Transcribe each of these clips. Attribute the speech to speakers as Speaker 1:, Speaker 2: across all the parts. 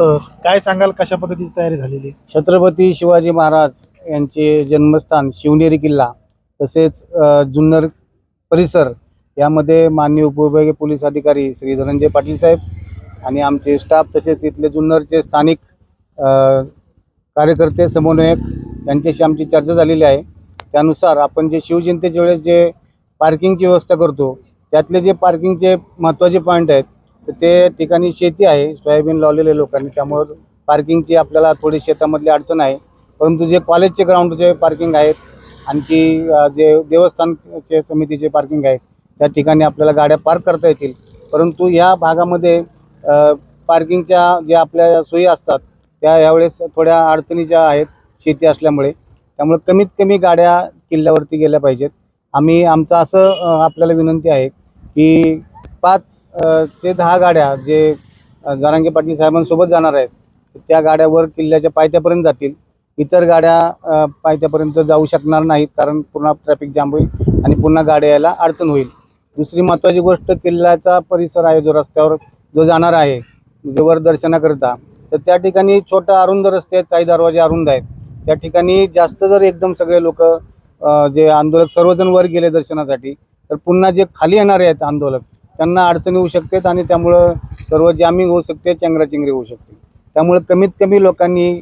Speaker 1: काय सांगाल कशा पद्धतीची तयारी झालेली
Speaker 2: छत्रपती शिवाजी महाराज यांचे जन्मस्थान शिवनेरी किल्ला तसेच जुन्नर परिसर यामध्ये माननीय उपविभागीय पोलीस अधिकारी श्री धनंजय पाटील साहेब आणि आमचे स्टाफ तसेच इथले जुन्नरचे स्थानिक कार्यकर्ते समन्वयक यांच्याशी आमची चर्चा झालेली आहे. त्यानुसार आपण जे शिवजयंतीच्या वेळेस जे पार्किंगची व्यवस्था करतो त्यातले जे पार्किंगचे महत्त्वाचे पॉईंट आहेत तर ते ठिकाणी शेती आहे सोयाबीन लावलेले लोकांनी त्यामुळं पार्किंगची आपल्याला थोडी शेतामधली अडचण आहे. परंतु जे कॉलेजचे ग्राउंडचे पार्किंग आहेत आणखी जे देवस्थानचे समितीचे पार्किंग आहे त्या ठिकाणी आपल्याला गाड्या पार्क करता येतील. परंतु ह्या भागामध्ये पार्किंगच्या ज्या आपल्या सोयी असतात त्या यावेळेस थोड्या अडचणीच्या आहेत शेती असल्यामुळे त्यामुळे कमीत कमी गाड्या किल्ल्यावरती गेल्या पाहिजेत. आम्ही आमचं असं आपल्याला विनंती आहे की पाच ते दहा गाड्या जे जारांगे पाटील साहेबांसोबत जाणार आहेत त्या गाड्यावर किल्ल्याच्या पायथ्यापर्यंत जातील. इतर गाड्या पायथ्यापर्यंत जाऊ शकणार नाहीत कारण पुन्हा ट्रॅफिक जाम होईल आणि पुन्हा गाड्या यायला अडचण होईल. दुसरी महत्त्वाची गोष्ट किल्ल्याचा परिसर आहे जो रस्त्यावर जो जाणार आहे जे वर तर त्या ठिकाणी छोटा अरुंद रस्ते आहेत काही दरवाजे अरुंद आहेत. त्या ठिकाणी जास्त जर एकदम सगळे लोक जे आंदोलक सर्वजण वर गेले दर्शनासाठी तर पुन्हा जे खाली येणारे आहेत आंदोलक त्यांना अडचणी होऊ शकतात आणि त्यामुळं सर्व जॅमिंग होऊ शकते चेंगराचेंगरी होऊ शकते. त्यामुळे कमीत कमी लोकांनी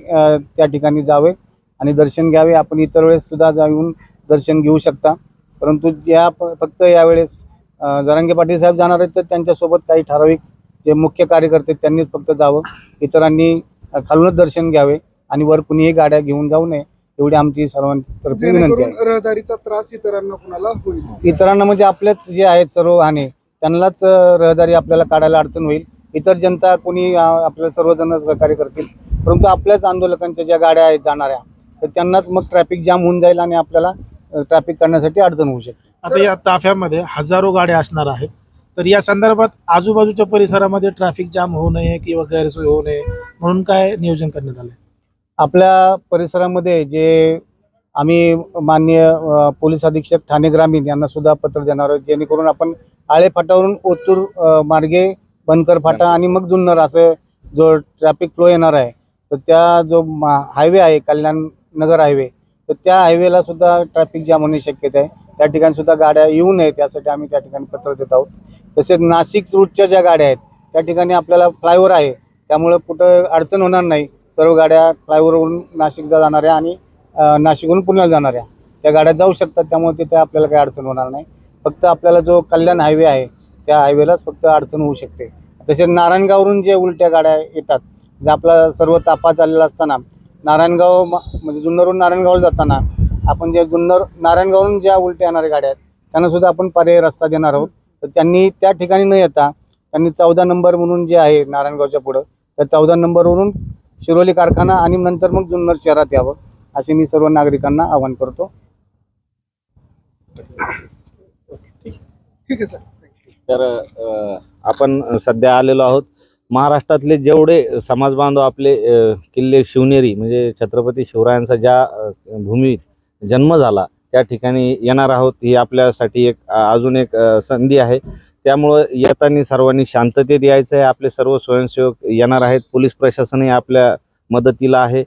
Speaker 2: त्या ठिकाणी जावे आणि दर्शन घ्यावे. आपण इतर वेळेस सुद्धा जाऊन दर्शन घेऊ शकता. परंतु या प- फक्त यावेळेस जरांगे पाटील साहेब जाणार आहेत तर त्यांच्यासोबत काही ठराविक जे मुख्य कार्यकर्ते त्यांनीच फक्त जावं. इतरांनी खालूनच दर्शन घ्यावे आणि वर कुणीही गाड्या घेऊन जाऊ नये एवढी आमची सर्वांतर्फे विनंती आहे.
Speaker 3: रहदारीचा त्रास इतरांना कुणाला होईल?
Speaker 2: इतरांना म्हणजे आपलेच जे आहेत सर्व वाहने त्यांनाच रहदारी आपल्याला काढायला अडचण होईल. इतर जनता कोणी आपल्याला सर्वजण सहकार्य करतील. परंतु आपल्याच आंदोलकांच्या ज्या गाड्या आहेत जाणाऱ्या तर त्यांनाच मग ट्रॅफिक जाम होऊन जाईल आणि आपल्याला ट्रॅफिक करण्यासाठी अडचण होऊ शकते.
Speaker 1: आता या ताफ्यामध्ये हजारो गाड्या असणार आहेत. तर या संदर्भात आजूबाजूच्या परिसरामध्ये ट्रॅफिक जाम होऊ नये किंवा गैरसोय होऊ नये म्हणून काय नियोजन करण्यात आलं
Speaker 2: आपल्या परिसरामध्ये जे आम्ही माननीय पोलीस अधीक्षक ठाणे ग्रामीण यांना सुद्धा पत्र देणार आहोत जेणेकरून आपण आळे फाटावरून ओतूर मार्गे बनकर फाटा आणि मग जुन्नर असं जो ट्रॅफिक फ्लो येणार आहे तर त्या जो हायवे आहे कल्याण नगर हायवे तर त्या हायवेला सुद्धा ट्रॅफिक जाम होण्याची शक्यता आहे. त्या ठिकाणी सुद्धा गाड्या येऊ नये त्यासाठी आम्ही त्या ठिकाणी पत्र देत आहोत. तसेच नाशिक रूटच्या ज्या गाड्या आहेत त्या ठिकाणी आपल्याला फ्लायओव्हर आहे. त्यामुळं कुठं अडचण होणार नाही. सर्व गाड्या फ्लायओव्हरवरून नाशिकला जाणाऱ्या आणि नाशिकहून पुण्याला जाणाऱ्या त्या गाड्या जाऊ शकतात त्यामुळे तिथे आपल्याला काही अडचण होणार नाही. फक्त आपल्याला जो कल्याण हायवे आहे त्या हायवेलाच फक्त अडचण होऊ शकते. तसेच नारायणगाववरून जे उलट्या गाड्या येतात जे आपला सर्व तापा चाललेला असताना नारायणगाव म्हणजे जुन्नरहून नारायणगावला जाताना आपण जे जुन्नर नारायणगाववरून ज्या उलट्या येणाऱ्या गाड्या आहेत त्यांना सुद्धा आपण पर्याय रस्ता देणार आहोत. तर त्यांनी त्या ठिकाणी न येता त्यांनी चौदा नंबर म्हणून जे आहे नारायणगावच्या पुढं त्या चौदा नंबरवरून शिरोली कारखाना आणि नंतर मग जुन्नर शहरात यावं. असे मी सर्व नागरिकांना आवाहन करतो.
Speaker 3: ठीक आहे सर.
Speaker 4: तर आपण सध्या आलेलो आहोत. महाराष्ट्रातले जेवढे समाज बांधव आपले किल्ले शिवनेरी म्हणजे छत्रपती शिवरायांचा ज्या भूमीत जन्म झाला त्या ठिकाणी येणार आहोत ही आपल्यासाठी एक अजून एक संधी आहे. त्यामुळं येताना सर्वांनी शांततेत यायचं आहे आपले सर्व स्वयंसेवक येणार आहेत. पोलीस प्रशासनही आपल्या मदतीला आहे.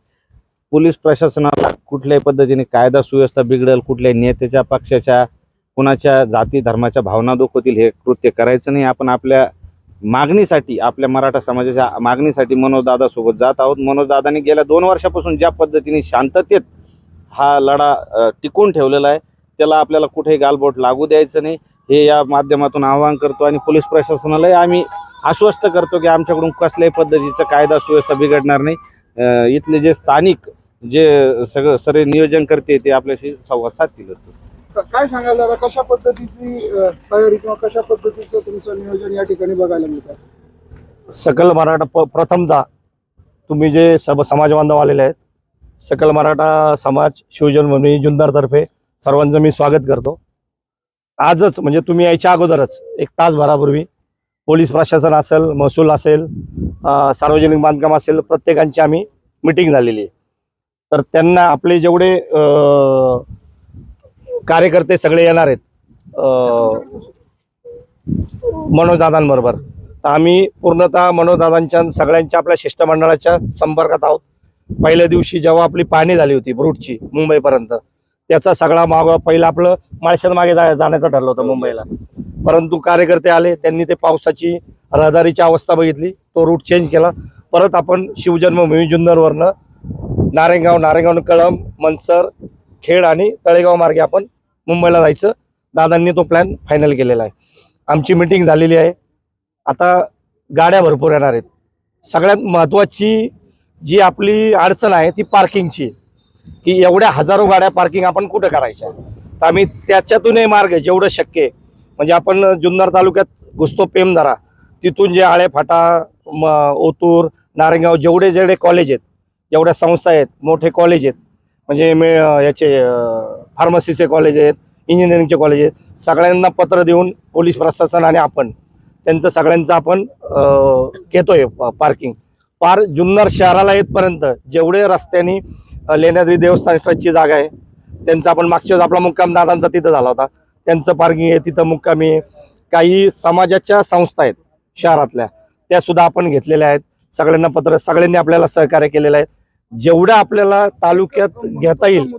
Speaker 4: पोलीस प्रशासनाला कुठल्याही पद्धतीने कायदा सुव्यवस्था बिघडेल कुठल्याही नेत्याच्या पक्षाच्या कुणाच्या जाती धर्माच्या भावना दुखवतील हे कृत्य करायचं नाही. आपण आपल्या मागणीसाठी आपल्या मराठा समाजाच्या मागणीसाठी मनोजदादासोबत जात आहोत. मनोजदादांनी गेल्या दोन वर्षापासून ज्या पद्धतीने शांततेत हा लढा टिकून ठेवलेला आहे त्याला आपल्याला कुठेही गालबोट लागू द्यायचं नाही. हे या माध्यमातून आवाहन करतो आणि पोलीस प्रशासनालाही आम्ही आश्वस्त करतो की आमच्याकडून कसल्याही पद्धतीचं कायदा सुव्यवस्था बिघडणार नाही. इथले जे स्थानिक जे सगळं सर्व नियोजन करते ते आपल्याशी संवाद साधतीलच
Speaker 3: क- काय सांगाल दादा? कशा पद्धतीची तयारी किंवा कशा पद्धतीचं तुमचं नियोजन या ठिकाणी बघायला मिळतं?
Speaker 5: सकल मराठा प प्रथमतः तुम्ही जे सब समाज बांधव आलेले आहेत सकल मराठा समाज शिवजन्मभूमी जुन्नरतर्फे सर्वांचं मी स्वागत करतो. आजच म्हणजे तुम्ही यायच्या अगोदरच एक तासभरापूर्वी पोलीस प्रशासन असेल महसूल असेल सार्वजनिक बांधकाम असेल प्रत्येकांची आम्ही मिटिंग झालेली आहे. तर त्यांना आपले जेवढे कार्यकर्ते सगळे येणार आहेत मनोजदादांबरोबर. तर आम्ही पूर्णतः मनोजदादांच्या सगळ्यांच्या आपल्या शिष्टमंडळाच्या संपर्कात आहोत. पहिल्या दिवशी जेव्हा आपली पाहणी झाली होती रूटची मुंबईपर्यंत त्याचा सगळा माग पहिलं आपलं माळशात मागे जा जाण्याचं ठरलं होतं मुंबईला. परंतु कार्यकर्ते आले त्यांनी ते पावसाची रहदारीची अवस्था बघितली तो रूट चेंज केला. परत आपण शिवजन्मभूमी जुन्नरवरनं नारेगाव नारेगाव कळम मनसर खेड आणि तळेगाव मार्गे आपण मुंबईला जायचं. दादांनी तो प्लॅन फायनल केलेला आहे. आमची मिटिंग झालेली आहे. आता गाड्या भरपूर येणार आहेत. सगळ्यात महत्त्वाची जी आपली अडचण आहे ती पार्किंगची की एवढ्या हजारो गाड्या पार्किंग आपण कुठं करायच्या? तर आम्ही त्याच्यातूनही मार्ग जेवढं शक्य आहे. म्हणजे आपण जुन्नर तालुक्यात घुसतो पेमदारा तिथून जे आळे फाटा म ओतूर नारेगाव जेवढे जेवढे कॉलेज आहेत जेवढ्या संस्था आहेत मोठे कॉलेज आहेत. म्हणजे मे याचे फार्मसीचे कॉलेज आहेत इंजिनिअरिंगचे कॉलेज आहेत. सगळ्यांना पत्र देऊन पोलीस प्रशासन आणि आपण त्यांचं सगळ्यांचं आपण घेतोय पार्किंग पार जुन्नर शहराला येतपर्यंत जेवढे रस्त्यानी लेण्याद्री देवस्थान ट्रस्टची जागा आहे त्यांचा आपण मागच्या वेळेस आपला मुक्काम दादांचा तिथं झाला होता. त्यांचं पार्किंग आहे तिथं मुक्कामी आहे. काही समाजाच्या संस्था आहेत शहरातल्या त्यासुद्धा आपण घेतलेल्या आहेत. सगळ्यांना पत्र सगळ्यांनी आपल्याला सहकार्य केलेलं आहे. जेवढं आपल्याला तालुक्यात घेता येईल.